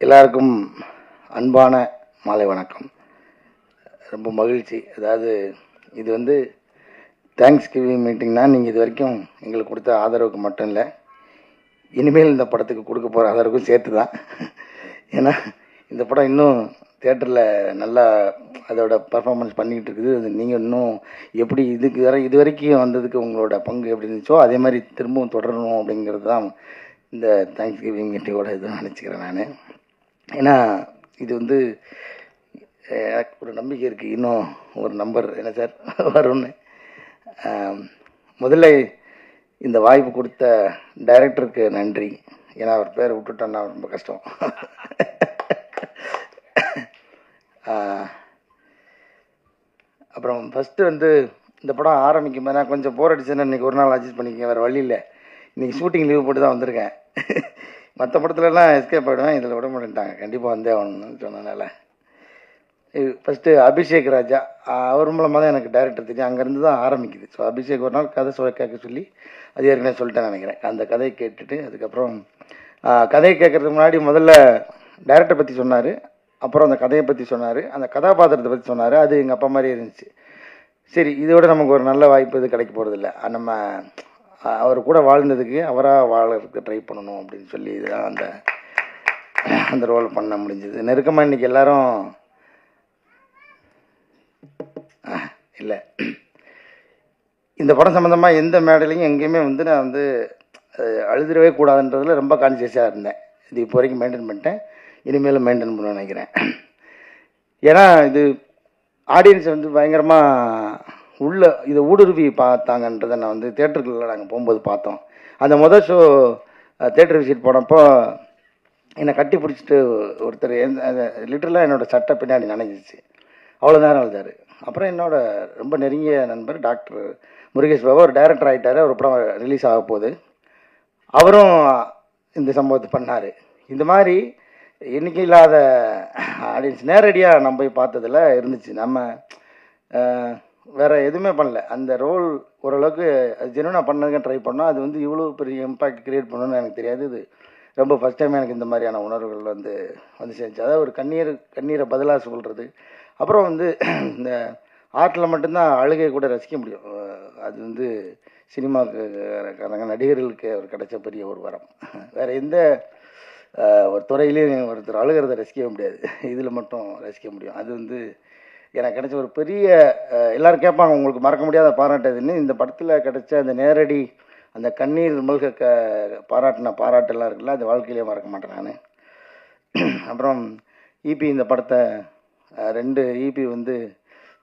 எல்லாருக்கும் அன்பான மாலை வணக்கம். ரொம்ப மகிழ்ச்சி. அதாவது இது வந்து தேங்க்ஸ் கிவிங் மீட்டிங்னா நீங்கள் இது வரைக்கும் எங்களுக்கு கொடுத்த ஆதரவுக்கு மட்டும் இல்லை இனிமேல் இந்த படத்துக்கு கொடுக்க போகிற ஆதரவுக்கும் சேர்த்து தான் ஏன்னா இந்த படம் இன்னும் தேட்டரில் நல்லா அதோட பர்ஃபார்மன்ஸ் பண்ணிக்கிட்டு இருக்குது. அது நீங்கள் இன்னும் எப்படி இதுக்கு வர இது வரைக்கும் வந்ததுக்கு உங்களோட பங்கு எப்படி இருந்துச்சோ அதே மாதிரி திரும்பவும் தொடரணும் அப்படிங்கிறது தான் இந்த தேங்க்ஸ் கிவிங் மீட்டிங்கோட இதுவும் நினச்சிக்கிறேன் நான். ஏன்னா இது வந்து எனக்கு ஒரு நம்பிக்கை இருக்குது இன்னும் ஒரு நம்பர் என்ன சார் வரும்னு. முதல்ல இந்த வாய்ப்பு கொடுத்த டைரக்டருக்கு நன்றி. ஏன்னா அவர் பேரை விட்டுட்டோன்னா ரொம்ப கஷ்டம். அப்புறம் ஃபஸ்ட்டு வந்து இந்த படம் ஆரம்பிக்கும் போது நான் கொஞ்சம் போர் அடிச்சேன்னா இன்றைக்கி ஒரு நாள் அட்ஜஸ்ட் பண்ணிக்கங்க வேறு வழி இல்லை. இன்றைக்கி ஷூட்டிங் லீவ் போட்டு தான் வந்திருக்கேன். மற்ற படத்துலலாம் எஸ்கேப் ஆகிடுவேன் இதில் விட மாட்டேன்ட்டாங்க. கண்டிப்பாக வந்தே ஆகணும்னு சொன்னனால. ஃபஸ்ட்டு அபிஷேக் ராஜா. அவர் மூலமாக தான் எனக்கு டேரக்டர் தெரியும். அங்கேருந்து தான் ஆரம்பிக்குது. ஸோ அபிஷேக் ஒரு நாள் கதை சொல்ல கேட்க சொல்லி அது ஏற்கனவே சொல்லிட்டேன் நினைக்கிறேன். அந்த கதையை கேட்டுட்டு அதுக்கப்புறம் கதையை கேட்குறதுக்கு முன்னாடி முதல்ல டேரக்டர் பற்றி சொன்னார். அப்புறம் அந்த கதையை பற்றி சொன்னார். அந்த கதாபாத்திரத்தை பற்றி சொன்னார். அது எங்கள் அப்பா மாதிரி இருந்துச்சு. சரி இதோட நமக்கு ஒரு நல்ல வாய்ப்பு இது கிடைக்க போகிறதில்ல நம்ம அவர் கூட வாழ்ந்ததுக்கு அவராக வாழறதுக்கு ட்ரை பண்ணணும் அப்படின்னு சொல்லி இதுதான் அந்த அந்த ரோல் பண்ண முடிஞ்சது. நெருக்கமாக இன்றைக்கி எல்லாரும் இல்லை. இந்த படம் சம்மந்தமாக எந்த மேடையிலையும் எங்கேயுமே வந்து நான் வந்து அஹ், அழுதுறவே ரொம்ப கான்சியஸாக இருந்தேன். இது இப்போ வரைக்கும் மெயின்டைன் பண்ணிட்டேன். இனிமேலும் மெயின்டைன் பண்ண நினைக்கிறேன். ஏன்னா இது ஆடியன்ஸ் வந்து பயங்கரமாக உள்ள இதை ஊடுருவி பார்த்தாங்கன்றதை நான் வந்து தேட்டருக்குள்ளே நாங்கள் போகும்போது பார்த்தோம். அந்த முதல் ஷோ தேட்டர் விசிட் போனப்போ என்னை கட்டி பிடிச்சிட்டு ஒருத்தர் லிட்டரலாக என்னோட சட்டை பின்னாடி நினைஞ்சிச்சு. அவ்வளோ நேரம் அழுதாரு. அப்புறம் என்னோட ரொம்ப நெருங்கிய நண்பர் டாக்டர் முருகேஷ் பாபு ஒரு டைரக்டர் ஆகிட்டார் ஒரு படம் ரிலீஸ் ஆக போகுது. அவரும் இந்த சம்பவத்தை பண்ணார். இந்த மாதிரி எண்ணிக்கை இல்லாத ஆடியன்ஸ் நேரடியாக நம்ம போய் பார்த்ததுல இருந்துச்சு. நம்ம வேறு எதுவுமே பண்ணல. அந்த ரோல் ஓரளவுக்கு அது ஜெனுவனாக பண்ணதுக்கு ட்ரை பண்ணோம் அது வந்து இவ்வளோ பெரிய இம்பாக்ட் க்ரியேட் பண்ணணும்னு எனக்கு தெரியாது. இது ரொம்ப ஃபஸ்ட் டைம் எனக்கு இந்த மாதிரியான உணர்வுகள் வந்து வந்து சேர்ந்துச்சு அதாவது ஒரு கண்ணீர் கண்ணீரை பதிலாக சொல்கிறது அப்புறம் வந்து இந்த ஆர்ட்டில் மட்டும்தான் அழுகை கூட ரசிக்க முடியும். அது வந்து சினிமாக்காரங்க நடிகர்களுக்கு அவர் கிடைச்ச பெரிய ஒரு வரம். வேற எந்த ஒரு துறையிலையும் ஒருத்தர் அழுகிறத ரசிக்கவே முடியாது. இதில் மட்டும் ரசிக்க முடியும். அது வந்து எனக்கு கிடைச்ச ஒரு பெரிய எல்லோரும் எல்லாரும் கேட்பாங்க உங்களுக்கு மறக்க முடியாத பாராட்டுதுன்னு. இந்த படத்தில் கிடைச்ச அந்த நேரடி அந்த கண்ணீர் மல்க க பாராட்டின பாராட்டெல்லாம் இருக்குல்ல அது வாழ்க்கையிலே மறக்க மாட்டேன் நான். அப்புறம் ஈபி இந்த படத்தை ரெண்டு ஈபி வந்து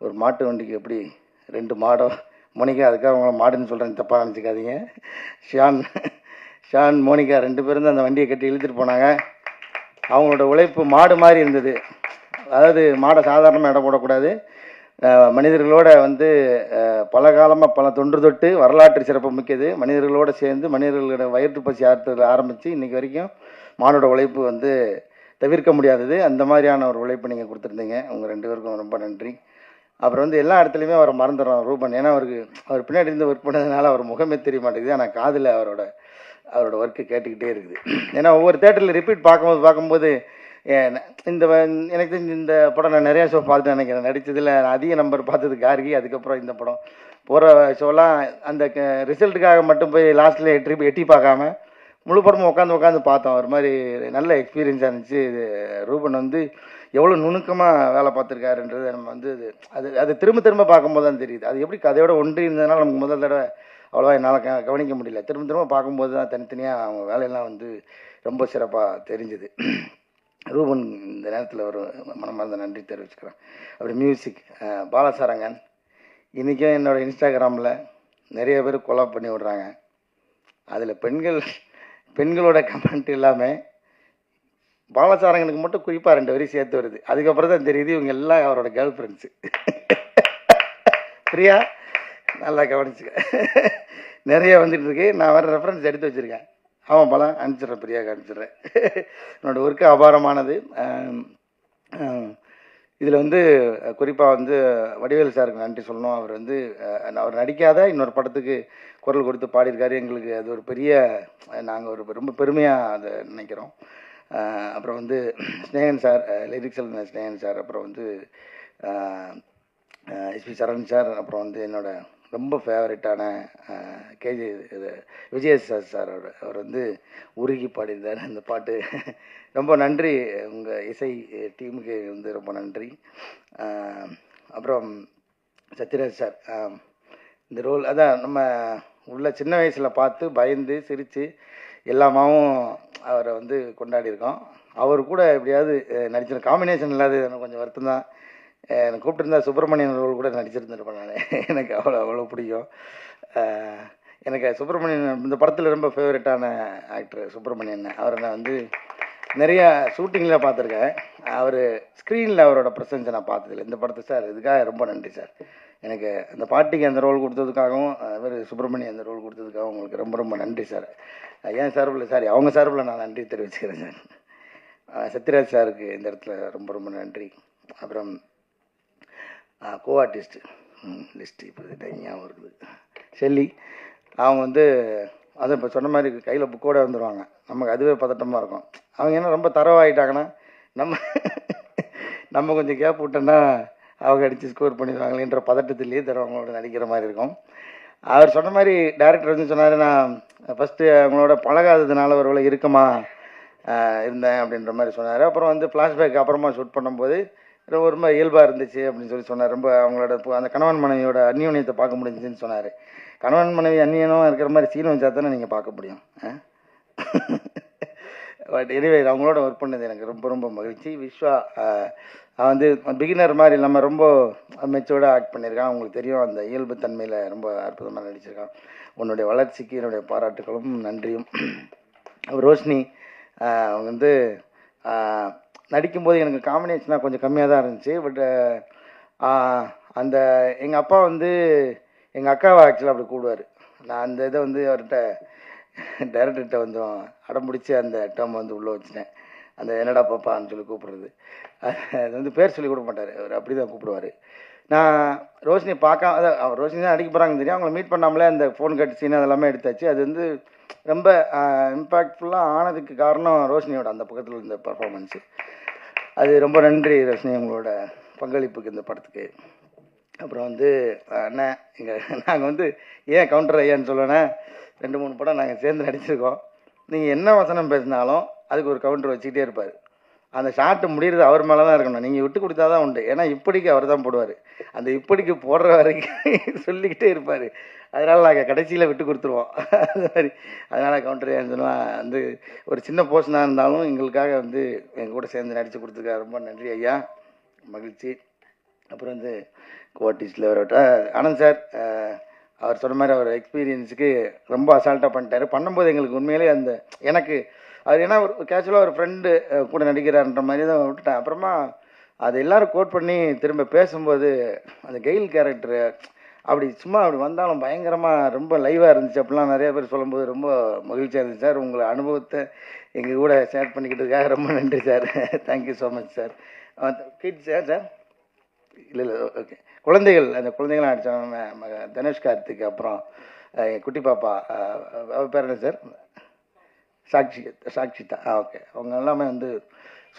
ஒரு மாட்டு வண்டிக்கு எப்படி ரெண்டு மாடோ மோனிகா அதுக்காக அவங்கள மாடுன்னு சொல்கிறேன் தப்பாக நினச்சிக்காதீங்க. ஷான் ஷான் மோனிகா ரெண்டு பேரும் தான் அந்த வண்டியை கட்டி இழுத்துட்டு போனாங்க. அவங்களோட உழைப்பு மாடு மாதிரி இருந்தது. அதாவது மாடை சாதாரணமாக இடம் போடக்கூடாது. மனிதர்களோட வந்து பல காலமாக பல தொன்று தொட்டு வரலாற்று சிறப்பு மிக்கது. மனிதர்களோட சேர்ந்து மனிதர்களோட வயிற்று பசி ஆற்றுல ஆரம்பித்து இன்றைக்கி வரைக்கும் மாடோட உழைப்பு வந்து தவிர்க்க முடியாதது. அந்த மாதிரியான ஒரு உழைப்பு நீங்கள் கொடுத்துருந்தீங்க. உங்கள் ரெண்டு பேருக்கும் ரொம்ப நன்றி. அப்புறம் வந்து எல்லா இடத்துலையுமே அவரை மறந்துடுறோம் ரூபன். ஏன்னா அவருக்கு அவர் பின்னாடி இருந்து ஒர்க் பண்ணதுனால அவர் முகமே தெரிய மாட்டேங்குது. ஆனால் காதில் அவரோட அவரோட ஒர்க்கு கேட்டுக்கிட்டே இருக்குது. ஏன்னா ஒவ்வொரு தேட்டரில் ரிப்பீட் பார்க்கும்போது பார்க்கும்போது இந்த எனக்கு தெரிஞ்சு இந்த படம் நான் நிறையா ஷோ பார்த்துட்டு நினைக்கிறேன். நடித்ததில் நான் அதிக நம்பர் பார்த்தது கார்கி அதுக்கப்புறம் இந்த படம். போகிற ஷோலாம் அந்த ரிசல்ட்டுக்காக மட்டும் போய் லாஸ்ட்டில் எட்டி எட்டி பார்க்காம முழு படமும் உட்காந்து உட்காந்து பார்த்தோம். ஒரு மாதிரி நல்ல எக்ஸ்பீரியன்ஸாக இருந்துச்சு. இது ரூபன் வந்து எவ்வளோ நுணுக்கமாக வேலை பார்த்துருக்காருன்றது நம்ம வந்து இது அது அது திரும்ப திரும்ப பார்க்கும்போது தான் தெரியுது. அது எப்படி கதையோட ஒன்றி இருந்ததுனால நமக்கு முதல் தடவை அவ்வளோவா என்னால் க கவனிக்க முடியல. திரும்ப திரும்ப பார்க்கும்போது தான் தனித்தனியாக அவங்க வேலையெல்லாம் வந்து ரொம்ப சிறப்பாக தெரிஞ்சுது. ரூபன் இந்த நேரத்தில் ஒரு மனமார்ந்த நன்றி தெரிவிச்சுக்கிறேன். அப்படி மியூசிக் பாலசாரங்கன் இன்றைக்கும் என்னோட இன்ஸ்டாகிராமில் நிறைய பேர் கொலா பண்ணி விடுறாங்க. அதில் பெண்கள் பெண்களோட கமெண்ட் இல்லாமல் பாலசாரங்கனுக்கு மட்டும் குறிப்பாக ரெண்டு வரி சேர்த்து வருது. அதுக்கப்புறம் தான் தெரியுது இவங்க எல்லாம் அவரோட கேர்ள் ஃப்ரெண்ட்ஸு பிரியா நல்லா கவனிச்சுக்க. நிறைய வந்துட்டு இருக்கு. நான் வேறு ரெஃபரன்ஸ் எடுத்து வச்சுருக்கேன். ஆமாம் பலம் அனுப்பிச்சிடுறேன் பிரியாவுக்கு அனுப்பிச்சிட்றேன் என்னோட ஒர்க்கு அபாரமானது. இதில் வந்து குறிப்பாக வந்து வடிவேல் சாருக்கு நன்றி சொல்லணும். அவர் வந்து அவர் நடிக்காத இன்னொரு படத்துக்கு குரல் கொடுத்து பாடியிருக்காரு. எங்களுக்கு அது ஒரு பெரிய நாங்கள் ஒரு ரொம்ப பெருமையாக அதை நினைக்கிறோம். அப்புறம் வந்து ஸ்னேகன் சார் லிரிக்ஸ் எழுதின ஸ்னேகன் சார் அப்புறம் வந்து எஸ்பி சரண் சார் அப்புறம் வந்து என்னோடய ரொம்ப ஃபேவரட்டான கேஜி இது விஜய் சார் சார் அவர் அவர் வந்து உருகி பாடியிருந்தார். அந்த பாட்டு ரொம்ப நன்றி. உங்கள் இசை டீமுக்கு வந்து ரொம்ப நன்றி. அப்புறம் சத்யராஜ் சார் இந்த ரோல் அதான் நம்ம உள்ள சின்ன வயசில் பார்த்து பயந்து சிரித்து எல்லாமாவும் அவரை வந்து கொண்டாடியிருக்கோம். அவர் கூட எப்படியாவது நடிச்சிரு காம்பினேஷன் இல்லாத எனக்கு கொஞ்சம் வருத்தம் தான் எனக்கு கூப்பிட்டுருந்தா சுப்பிரமணியன் ரோல் கூட நடிச்சிருந்துருப்பேன் நான். எனக்கு அவ்வளோ அவ்வளோ பிடிக்கும். எனக்கு சுப்பிரமணியன் இந்த படத்தில் ரொம்ப ஃபேவரட்டான ஆக்டர் சுப்பிரமணியன். அவரை நான் வந்து நிறையா ஷூட்டிங்கில் பார்த்துருக்கேன். அவர் ஸ்க்ரீனில் அவரோட ப்ரெசன்ஸை நான் பார்த்ததில்ல. இந்த படத்தை சார் இதுக்காக ரொம்ப நன்றி சார். எனக்கு அந்த பாட்டிக்கு அந்த ரோல் கொடுத்ததுக்காகவும் அவர் சுப்பிரமணியம் அந்த ரோல் கொடுத்ததுக்காகவும் உங்களுக்கு ரொம்ப ரொம்ப நன்றி சார். ஏன் சார்பில் சாரி அவங்க சார்பில் நான் நன்றி தெரிவிச்சுக்கிறேன் சார். சத்யராஜ் சாருக்கு இந்த இடத்துல ரொம்ப ரொம்ப நன்றி. அப்புறம் கோ ஆர்டிஸ்ட்டு லிஸ்ட்டு இப்போ ஞாபகம் இருக்குது. செல்லி அவங்க வந்து அது இப்போ சொன்ன மாதிரி கையில் புக்கோடு வந்துடுவாங்க நமக்கு அதுவே பதட்டமாக இருக்கும். அவங்க என்ன ரொம்ப தரவாயிட்டாங்கன்னா நம்ம நம்ம கொஞ்சம் கேப் விட்டோன்னா அவங்க அடித்து ஸ்கோர் பண்ணிடுவாங்களேன்ற பதட்டத்திலேயே தருவங்களோட நடிக்கிற மாதிரி இருக்கும். அவர் சொன்ன மாதிரி டேரக்டர் வந்து சொன்னார் நான் ஃபஸ்ட்டு அவங்களோட பழகாததுனால ஒரு வேளை இருக்குமா இருந்தேன் அப்படின்ற மாதிரி சொன்னார். அப்புறம் வந்து ஃப்ளாஷ்பேக் அப்புறமா ஷூட் பண்ணும்போது ரொம்ப ரொம்ப இயல்பாக இருந்துச்சு அப்படின்னு சொல்லி சொன்னார். ரொம்ப அவங்களோட அந்த கணவன் மனைவியோட அந்யோன்யத்தை பார்க்க முடிஞ்சுன்னு சொன்னார். கணவன் மனைவி அந்நியனும் இருக்கிற மாதிரி சீன வச்சா தானே நீங்கள் பார்க்க முடியும் பட் எனிவே அவங்களோட ஒர்க் பண்ணது எனக்கு ரொம்ப ரொம்ப மகிழ்ச்சி. விஸ்வா வந்து பிகினர் மாதிரி இல்லாமல் ரொம்ப மெச்சோர்டாக ஆக்ட் பண்ணியிருக்கான். அவங்களுக்கு தெரியும் அந்த இயல்பு தன்மையில் ரொம்ப அற்புதமாக நடிச்சிருக்கான். உன்னுடைய வளர்ச்சிக்கு என்னுடைய பாராட்டுகளும் நன்றியும். ரோஷினி அவங்க வந்து நடிக்கும்போது எனக்கு காம்பினேஷனாக கொஞ்சம் கம்மியாக தான் இருந்துச்சு. பட் அந்த எங்கள் அப்பா வந்து எங்கள் அக்காவை ஆக்சுவலாக அப்படி கூடுவார் நான் அந்த இதை வந்து அவர்கிட்ட டைரக்டர்கிட்ட வந்து அடம்பிடிச்சி அந்த டேர்ம் வந்து உள்ளே வச்சுட்டேன். அந்த என்னடா பாப்பான்னு சொல்லி கூப்பிடுறது. அது வந்து பேர் சொல்லி கொடுக்க மாட்டார். அவர் அப்படி தான் கூப்பிடுவார். நான் ரோஷினி பார்க்காம அதான் அவர் ரோஷினி தான் அடிக்க போகிறாங்கன்னு தெரியும். அவங்கள மீட் பண்ணாமலே அந்த ஃபோன் கட் சீன் அதெல்லாமே எடுத்தாச்சு. அது வந்து ரொம்ப இம்பேக்ட்ஃபுல்லாக ஆனதுக்கு காரணம் ரோஷினியோட அந்த பக்கத்தில் இருந்த பர்ஃபார்மன்ஸு அது ரொம்ப நன்றி ரோஷினி உங்களோட பங்களிப்புக்கு இந்த படத்துக்கு. அப்புறம் வந்து அண்ணன் இங்கே நாங்கள் வந்து ஏன் கவுண்டர் ஐயான்னு சொல்லணே ரெண்டு மூணு படம் நாங்கள் சேர்ந்து நடிச்சிருக்கோம். நீங்கள் என்ன வசனம் பேசினாலும் அதுக்கு ஒரு கவுண்டர் வச்சுக்கிட்டே இருப்பார். அந்த ஷாட்டு முடிகிறது அவர் மேலே தான் இருக்கணும். நீங்கள் விட்டு கொடுத்தா தான் உண்டு. ஏன்னா இப்படிக்கு அவர் தான் போடுவார். அந்த இப்படிக்கு போடுற வரைக்கும் சொல்லிக்கிட்டே இருப்பார். அதனால் நாங்கள் கடைசியில் விட்டு கொடுத்துருவோம். அது மாதிரி. அதனால் கவுண்டர் ஏன்னு வந்து ஒரு சின்ன போர்ஷனாக இருந்தாலும் எங்களுக்காக வந்து எங்கள் கூட சேர்ந்து நடித்து கொடுத்துருக்காரு ரொம்ப நன்றி ஐயா. மகிழ்ச்சி. அப்புறம் வந்து கோட்டிஸில் வரட்டும் ஆனந்த் சார் அவர் சொன்ன மாதிரி அவர் எக்ஸ்பீரியன்ஸுக்கு ரொம்ப அசால்ட்டாக பண்ணிட்டார். பண்ணும்போது எங்களுக்கு உண்மையிலே அந்த எனக்கு அது ஏன்னா ஒரு கேஷுவலாக ஒரு ஃப்ரெண்டு கூட நடிக்கிறார்ன்ற மாதிரி தான் விட்டுட்டேன். அப்புறமா அது எல்லோரும் கோட் பண்ணி திரும்ப பேசும்போது அந்த கெயில் கேரக்டரு அப்படி சும்மா அப்படி வந்தாலும் பயங்கரமாக ரொம்ப லைவாக இருந்துச்சு. அப்படிலாம் நிறைய பேர் சொல்லும்போது ரொம்ப மகிழ்ச்சியாக இருந்துச்சு. சார் உங்களை அனுபவத்தை எங்கள் கூட ஷேர் பண்ணிக்கிட்டதுக்காக ரொம்ப நன்றி sir. Thank you so much sir kids sir sir இல்லை இல்லை ஓகே குழந்தைகள் அந்த குழந்தைகளாம் அடித்தவங்க மக தனுஷ் கார்த்திக் அப்புறம் குட்டி பாப்பா பேர் என்ன சார் சாக்ஷி சாக்ஷிதா ஆ ஓகே அவங்க எல்லாமே வந்து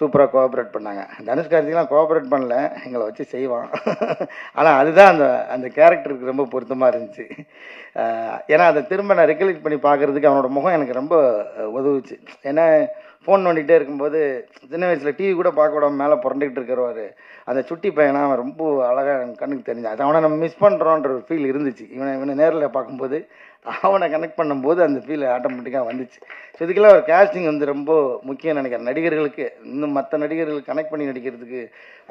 சூப்பராக கோஆப்ரேட் பண்ணாங்க. தனுஷ் கோஆப்ரேட் பண்ணல எங்களை வச்சு செய்வான். ஆனால் அதுதான் அந்த அந்த கேரக்டருக்கு ரொம்ப பொருத்தமாக இருந்துச்சு. ஏன்னா அதை திரும்ப நான் ரெக்கலெக்ட் பண்ணி பார்க்குறதுக்கு அவனோட முகம் எனக்கு ரொம்ப உதவுச்சு. ஏன்னா ஃபோன் நோண்டிகிட்டே இருக்கும்போது சின்ன வயசில் டிவி கூட பார்க்க விடாம மேலே புரண்டுக்கிட்டு இருக்கிறவாரு. அந்த சுட்டி பையனா அவன் ரொம்ப அழகாக எனக்கு கண்ணுக்கு தெரிஞ்சு அது அவனை நம்ம மிஸ் பண்ணுறோன்ற ஒரு ஃபீல் இருந்துச்சு. இவனை இவனை நேரில் பார்க்கும்போது அவனை கனெக்ட் பண்ணும்போது அந்த ஃபீல் ஆட்டோமேட்டிக்காக வந்துச்சு. ஸோ இதுக்கெல்லாம் ஒரு கேஸ்டிங் வந்து ரொம்ப முக்கியம் நினைக்கிறேன். நடிகர்களுக்கு இன்னும் மற்ற நடிகர்கள் கனெக்ட் பண்ணி நடிக்கிறதுக்கு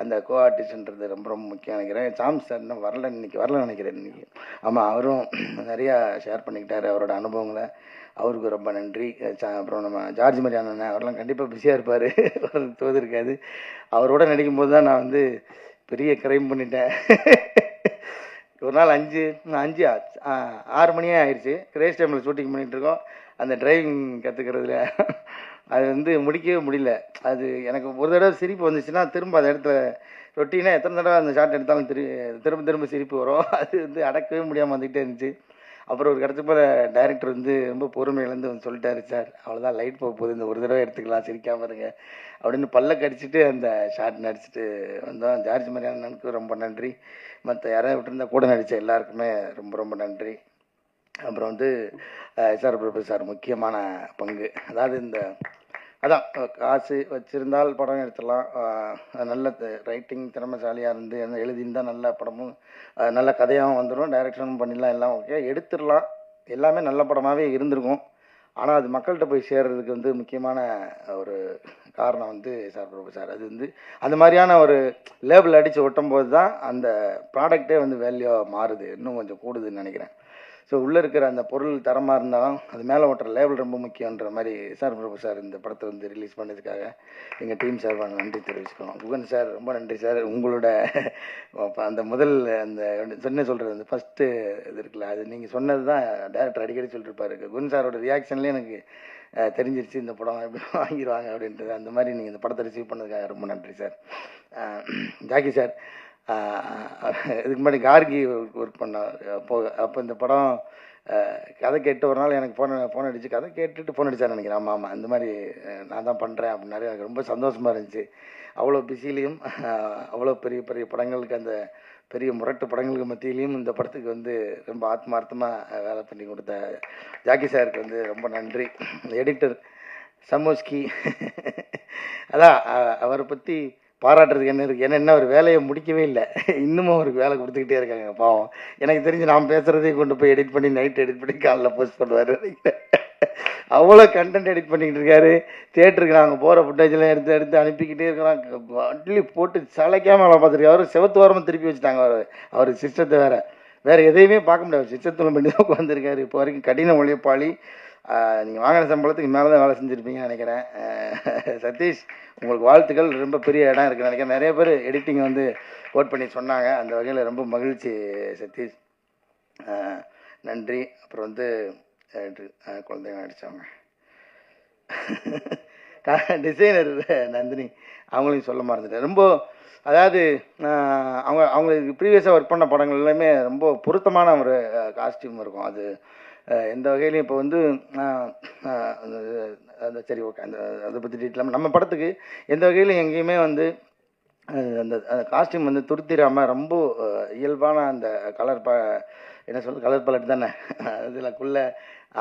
அந்த கோ ஆர்டிஸ்ட்ன்றது ரொம்ப ரொம்ப முக்கியம் நினைக்கிறேன். சாம் சார் இன்னும் வரல இன்னைக்கு வரல நினைக்கிறேன். இன்னைக்கு. ஆமாம் அவரும் நிறையா ஷேர் பண்ணிக்கிட்டாரு அவரோட அனுபவங்களை. அவருக்கு ரொம்ப நன்றி. அப்புறம் நம்ம ஜார்ஜ் மரி அண்ணன் அவரெல்லாம் கண்டிப்பாக பிஸியாக இருப்பார். அவருக்கு தோது இருக்காது. அவரோட நடிக்கும்போது தான் நான் வந்து பெரிய கிரைம் பண்ணிட்டேன். ஒரு நாள் அஞ்சு அஞ்சு ஆறு மணியே ஆயிடுச்சு ரேஸ் டைமில் ஷூட்டிங் பண்ணிகிட்ருக்கோம் அந்த டிரைவிங் கற்றுக்கிறதுல அது வந்து முடிக்கவே முடியல. அது எனக்கு ஒரு தடவை சிரிப்பு வந்துச்சுன்னா திரும்ப அந்த இடத்துல ரொட்டீனாக எத்தனை தடவை அந்த ஷாட் எடுத்தாலும் திரு திரும்ப திரும்ப சிரிப்பு வரும். அது வந்து அடக்கவே முடியாமல் வந்துக்கிட்டே இருந்துச்சு. அப்புறம் ஒரு கிடச்ச போகிற டைரக்டர் வந்து ரொம்ப பொறுமையிலேருந்து வந்து சொல்லிட்டாரு சார் அவ்வளோதான் லைட் போக போகுது. இந்த ஒரு தடவை எடுத்துக்கலாம் சிரிக்காமல் இருங்க. அப்படின்னு பல்ல கடிச்சிட்டு அந்த ஷார்ட் நடிச்சிட்டு வந்தோம். ஜார்ஜ் மரியாதனுக்கு ரொம்ப நன்றி. மற்ற யாராவது விட்டுருந்தா கூட நடித்த எல்லாருக்குமே ரொம்ப ரொம்ப நன்றி. அப்புறம் வந்து எஸ்ஆர் பிரபு சார் முக்கியமான பங்கு. அதாவது இந்த அதான் காசு வச்சுருந்தால் படம் எடுத்துடலாம். நல்ல ரைட்டிங் திறமைசாலியாக இருந்து அந்த எழுதியிருந்தால் நல்ல படமும் நல்ல கதையாகவும் வந்துடும் டைரக்ஷனும் பண்ணிடலாம் எல்லாம் ஓகே எடுத்துடலாம். எல்லாமே நல்ல படமாகவே இருந்திருக்கும். ஆனால் அது மக்கள்கிட்ட போய் சேர்றதுக்கு வந்து முக்கியமான ஒரு காரணம் வந்து சார் பிரபு சார். அது வந்து அந்த மாதிரியான ஒரு லேபிள் அடித்து ஒட்டும் போது தான் அந்த ப்ராடக்டே வந்து வேல்யூ மாறுது. இன்னும் கொஞ்சம் கூடுதுன்னு நினைக்கிறேன். ஸோ உள்ளே இருக்கிற அந்த பொருள் தரமாக இருந்தாலும் அது மேலே ஓட்டுற லேபிள் ரொம்ப முக்கியன்ற மாதிரி சார் பிரபு சார் இந்த படத்தை வந்து ரிலீஸ் பண்ணதுக்காக எங்கள் டீம் சார்பாக நன்றி தெரிவிச்சுக்கணும். குகன் சார் ரொம்ப நன்றி சார். உங்களோட அந்த முதல் அந்த சொன்ன சொல்கிறது அந்த ஃபஸ்ட்டு இது இருக்குல்ல அது நீங்கள் சொன்னது தான் டேரக்டர் அடிக்கடி சொல்லியிருப்பாரு குகன் சாரோட ரியாக்ஷன்லேயே எனக்கு தெரிஞ்சிருச்சு இந்த படம் எப்படி வாங்கிடுவாங்க அப்படின்றது. அந்த மாதிரி நீங்கள் இந்த படத்தை ரிசீவ் பண்ணதுக்காக ரொம்ப நன்றி சார். ஜாக்கி சார் இதுக்கு முன்னாடி கார்கி ஒர்க் பண்ணார் அப்போ அப்போ இந்த படம் கதை கேட்டு ஒரு நாள் எனக்கு ஃபோன் ஃபோன் அடிச்சு கதை கேட்டுட்டு ஃபோன் அடிச்சார் நினைக்கிறேன். ஆமாம் ஆமாம் இந்த மாதிரி நான் தான் பண்ணுறேன் அப்படின்னாரு. எனக்கு ரொம்ப சந்தோஷமாக இருந்துச்சு. அவ்வளோ பிஸிலையும் அவ்வளோ பெரிய பெரிய படங்களுக்கு அந்த பெரிய முரட்டு படங்களுக்கு மத்தியிலையும் இந்த படத்துக்கு வந்து ரொம்ப ஆத்மார்த்தமாக வேலை பண்ணி கொடுத்த ஜாக்கி சாருக்கு வந்து ரொம்ப நன்றி. எடிட்டர் சமோஸ்கி அதான் அவரை பற்றி பாராட்டுறதுக்கு என்ன இருக்குது ஏன்னா என்ன ஒரு வேலையை முடிக்கவே இல்லை. இன்னமும் அவருக்கு வேலை கொடுத்துக்கிட்டே இருக்காங்க பாவம். எனக்கு தெரிஞ்சு நான் பேசுகிறதே கொண்டு போய் எடிட் பண்ணி நைட் எடிட் பண்ணி காலைல போஸ்ட் பண்ணுவார். அவ்வளோ கண்டென்ட் எடிட் பண்ணிக்கிட்டு இருக்காரு. தேட்டருக்கு நாங்கள் போகிற ஃபுட்டேஜ்லாம் எடுத்து எடுத்து அனுப்பிக்கிட்டே இருக்கிறோம். அட்லி போட்டு சளைக்காமல் வேலை பார்த்துருக்காரு அவர் செவத்து வாரமாக திருப்பி வச்சுட்டாங்க அவர். அவர் சிஸ்டத்தை வேறு. வேறு எதையுமே பார்க்க முடியாது. சிஸ்டத்தில் பண்ணி தான் உட்காந்துருக்காரு இப்போ வரைக்கும் கடின உழைப்பாளி. நீங்கள் வாங்கின சம்பளத்துக்கு மேலே தான் வேலை செஞ்சுருப்பீங்கன்னு நினைக்கிறேன். சதீஷ் உங்களுக்கு வாழ்த்துக்கள். ரொம்ப பெரிய இடம் இருக்குன்னு நினைக்கிறேன். நிறைய பேர் எடிட்டிங் வந்து ஓட் பண்ணி சொன்னாங்க. அந்த வகையில் ரொம்ப மகிழ்ச்சி சதீஷ். நன்றி. அப்புறம் வந்து குழந்தைங்க நடித்தவங்க டிசைனர் நந்தினி. அவங்களையும் சொல்ல மறந்துட்டேன். ரொம்ப அதாவது அவங்க அவங்களுக்கு ப்ரீவியஸாக ஒர்க் பண்ண படங்கள் எல்லாமே ரொம்ப பொருத்தமான ஒரு காஸ்டியூம் இருக்கும். அது எந்த வகையிலையும் இப்போ வந்து அந்த- சரி ஓகே அந்த அதை பற்றி டீட்டெயில் நம்ம படத்துக்கு எந்த வகையிலும் எங்கேயுமே வந்து அந்த அந்த காஸ்டியூம் வந்து துருத்திராமல் ரொம்ப இயல்பான அந்த கலர் ப என்ன சொல்கிறது கலர் பலட் தானே. அதுலக்குள்ள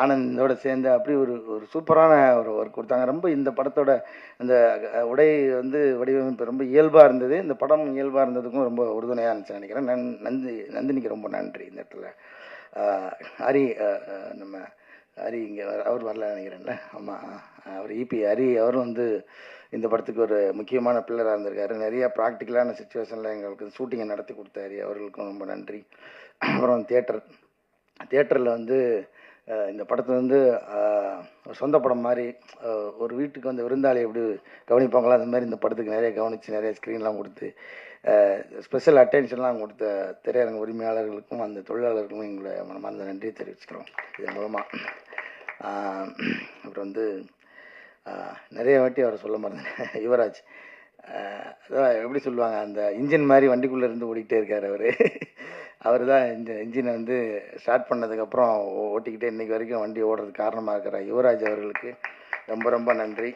ஆனந்தோடு சேர்ந்து அப்படி ஒரு ஒரு சூப்பரான ஒரு ஒர்க் கொடுத்தாங்க. ரொம்ப இந்த படத்தோட அந்த உடை வந்து வடிவமைப்பு ரொம்ப இயல்பாக இருந்தது. இந்த படம் இயல்பாக இருந்ததுக்கும் ரொம்ப உறுதுணையாக இருந்துச்சு நினைக்கிறேன். நன் நந்தி நந்தினிக்கு ரொம்ப நன்றி இந்த இடத்துல. ஹரி நம்ம ஹரி இங்கே அவர் வரல நினைக்கிறேன்ல. ஆமாம் அவர் இபி ஹரி அவரும் வந்து இந்த படத்துக்கு ஒரு முக்கியமான பில்லராக இருந்திருக்காரு. நிறையா ப்ராக்டிக்கலான சுச்சுவேஷனில் எங்களுக்கு ஷூட்டிங்கை நடத்தி கொடுத்தாரு அவர்களுக்கும் ரொம்ப நன்றி. அப்புறம் தேட்டர் தேட்டரில் வந்து இந்த படத்தை வந்து ஒரு சொந்த படம் மாதிரி ஒரு வீட்டுக்கு வந்து விருந்தாளி எப்படி கவனிப்பாங்களோ அந்த மாதிரி இந்த படத்துக்கு நிறைய கவனித்து நிறைய ஸ்க்ரீன்லாம் கொடுத்து ஸ்பெஷல் அட்டென்ஷன்லாம் கொடுத்த திரையரங்க உரிமையாளர்களுக்கும் அந்த தொழிலாளர்களுக்கும் எங்களை மனமார்ந்த நன்றி தெரிவிச்சுக்கிறோம். இதன் மூலமாக அப்புறம் வந்து நிறைய வாட்டி அவரை சொல்ல மறந்தேன் யுவராஜ் அதான் எப்படி சொல்லுவாங்க அந்த இன்ஜின் மாதிரி வண்டிக்குள்ளே இருந்து ஓடிக்கிட்டே இருக்கார் அவர். அவர் தான் இந்த இன்ஜினை வந்து ஸ்டார்ட் பண்ணதுக்கப்புறம் ஓட்டிக்கிட்டே இன்றைக்கி வரைக்கும் வண்டி ஓடுறதுக்கு காரணமாக இருக்கிற யுவராஜ் அவர்களுக்கு ரொம்ப ரொம்ப நன்றி.